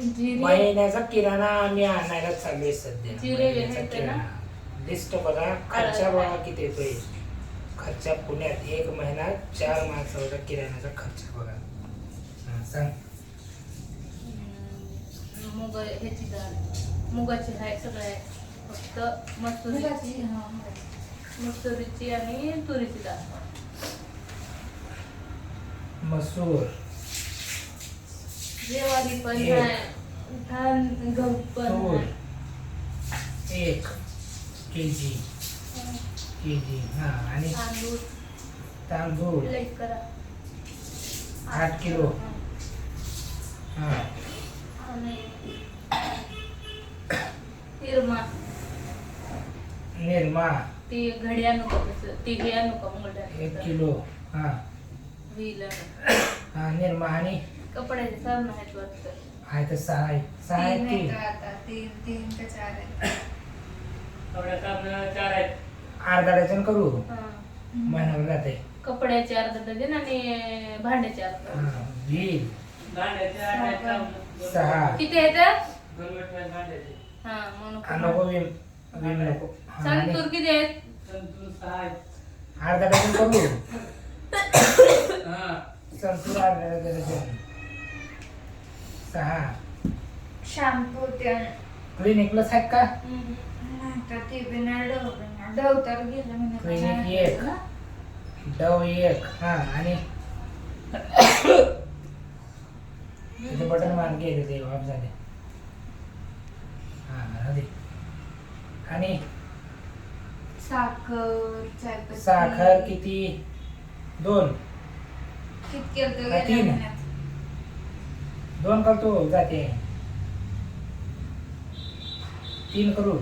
जिरे महिन्याचा किराणा आम्ही आणायला चाललोय सध्या. जिरे महिन्याचा घ्यायचे ना? किराणा. लिस्ट बघा खर्चा बघा किती येतोय खर्चा पुण्यात एक महिना चार माणसाचा किराण्याचा खर्च बघा. हा, सांग. मुग ह्याची डाळ मुगाची आहे सगळं आहे. फक्त मसुरी मसुरीची आणि तुरीची डाळ मसूर. जेवारी पण एक. गहू पण. एक के जी के जी हा आणि तांदूळ. तांदूळ. लाईक करा. आठ किलो. हा. आणि तिरमा निरमा. ती घडी आणू का तसं. ती हे आणू का मोठ्या. एक किलो. हा. हा निरमा आणि कपड्याचे आहेत वाटतं आहे तर सहा आहे सहा आहे तीन आहेत आता? तीन तीन का चार आहेत? अर्धा डझन करू? हा. महिन्यावर जाते. कपड्याचे अर्धा डझन आणि भांड्याचे अर्धा हा सहा. किती आहेत? हा म्हणून हा, नको विम विम नको. हा, आणि संतूर किती आहेत? अर्धा डझन करू? संतूर अर्धा डझन. सहा. शॅम्पू ते. क्लिनिक प्लस आहेत का? तर ते डव बी नाही. डव तर गेलं म्हणजे क्लिनिक एक. डव एक. हा आणि तिथे बटन मार गेले ते ऑफ झाले. हा राहू दे. आणि साखर चायपत्ती. साखर किती? दोन. किती केलं गेल्या तीन. महिन्यात दोन करतो जाते. तीन करू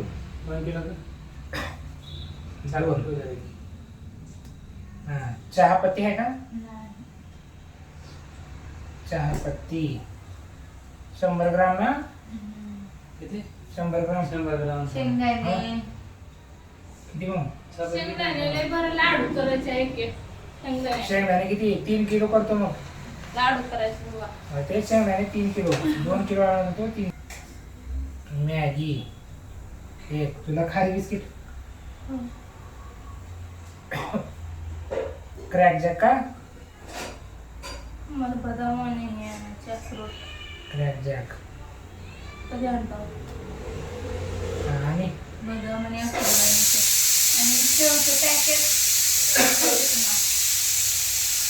दोन हा चहा पत्ती आहे का? नाही. चहा पत्ती शंभर ग्राम ना? हम्म. शंभर ग्राम. शेंगदाणे. किती मग? शेंगदाणे लाडू करायचे शेंगदाणे किती? तीन किलो करतो मग. लाडू करायचे बाबा हा, तेच शेंगदाणे तीन किलो. दोन किलो आणतो तीन. मॅगी. एक तुला खारी बिस्किट. क्रॅक जॅक का? मला बदाम आणि हे आणायचे अक्रोड क्रॅक जॅक. कधी आणतो? आणि? बदाम आणि अक्रोड आणायचे. आणि शेवचं पॅकेट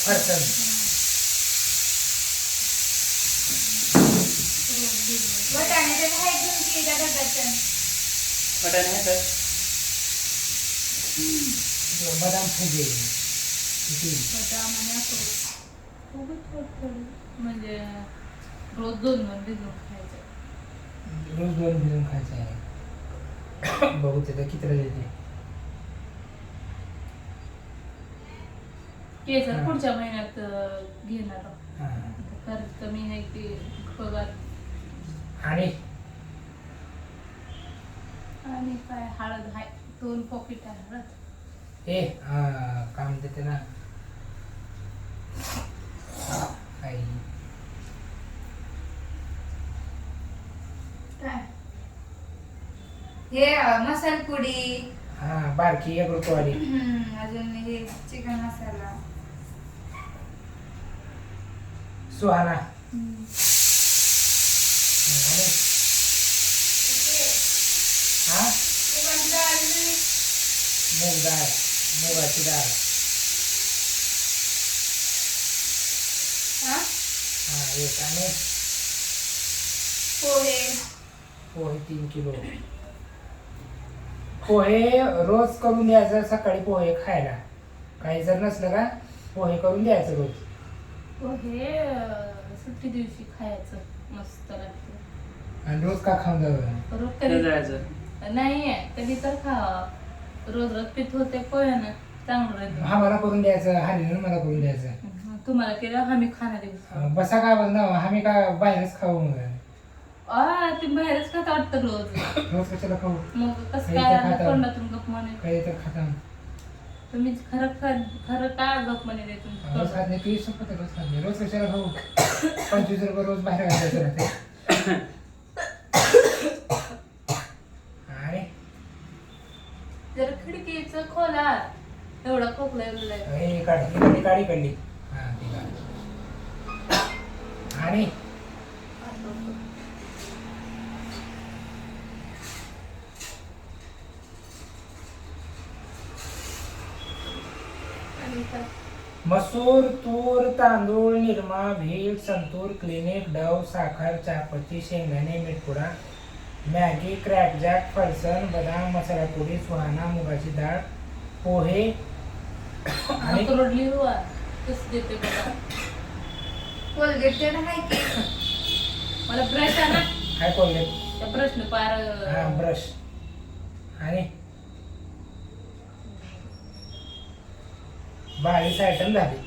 फरसन वटाणे ते घेऊन की. बदाम फुगे किती? बदाम आणि खूपच. म्हणजे रोज दोन दोन भिजवून खायचं. रोज दोन भिजून खायचं आहे. बघू तिथं किती येते केसर हा. पुढच्या महिन्यात घेणार आहोत. हा. खर्च कमी आहे की पगार आणि? आणि काय हळद आहे दोन पॉकेट आहे हळद. हा, काय म्हणते ते ना. आई. काय? हे अं, मसाला पुडी. हा बारकी एक रुपयावाली. हम्म, अजून हे चिकन मसाला. सुहाना. हम्म. हा मूग डाळ मुगाची डाळ हा? हा एक आणि पोहे पोहे तीन किलो पोहे रोज करून द्यायचं सकाळी पोहे खायला काही जर नसलं का पोहे करून द्यायचं रोज पोहे सुट्टी दिवशी खायचं मस्त लागतं. आणि रोज का खाऊन जावं? रोज कधी नाही कधी तर खावा रोज रोज पित होते पोह्यानं चांगलं राहतं हा मला करून द्यायचं. हरीनं मला करून द्यायचं. हं, तुम्हाला केलं? आम्ही खाणार दिवस बसा काय बस ना आम्ही काय बाहेरच खाऊ मग? आ ते बाहेरच खात वाटतं रोज? रोज कशाला खाऊ? मग कसं काय. तोंडातून गप म्हणे काही तर खाता. तुम्ही खरं खरं खरं का गप म्हणे रोज तुमचं खात नाही रोज खात नाही. रोज कशाला खाऊ? पंचवीस रुपये रोज बाहेर घालायचं राहते जर खिडकीचं खोला. एवढा खोकला एवढा हे काढ. ही काढी काढी काढली हा ती काढ आणि आणि काय? मसूर तूर तांदूळ निरमा भीड संतूर क्लिनिक डव साखर चहापत्ती शेंगदाणे मीठपुडा मॅगी क्रॅकजॅक फरसन बदाम मसाला पुडी सुहाणा मुगाची डाळ पोहे आणि नको रडली हुआ कसं देते बघा. कोलगेट तर आहे की? मला ब्रश आणा. काय कोल्हे त्या ब्रशने पार हा ब्रश आणि बावीस आयटम झाले?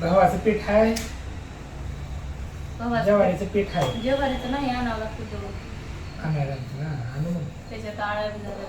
गव्हाचं पीठ आहे गव्हाचं ज्वारीचं पीठ आहे जेवारीचं नाही आणावं लागतं आणू मग. त्याच्यात झाल्या